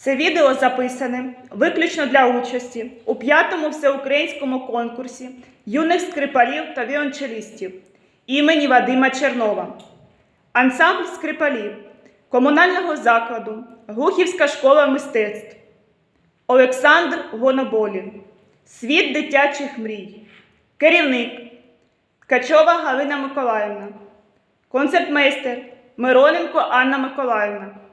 Це відео записане виключно для участі у п'ятому всеукраїнському конкурсі юних скрипалів та віончелістів імені Вадима Чернова. Ансамбль скрипалів комунального закладу Гухівська школа мистецтв Олександр Гоноболін. Світ дитячих мрій. Керівник Ткачова Галина Миколаївна. Концертмейстер Мироненко Анна Миколаївна.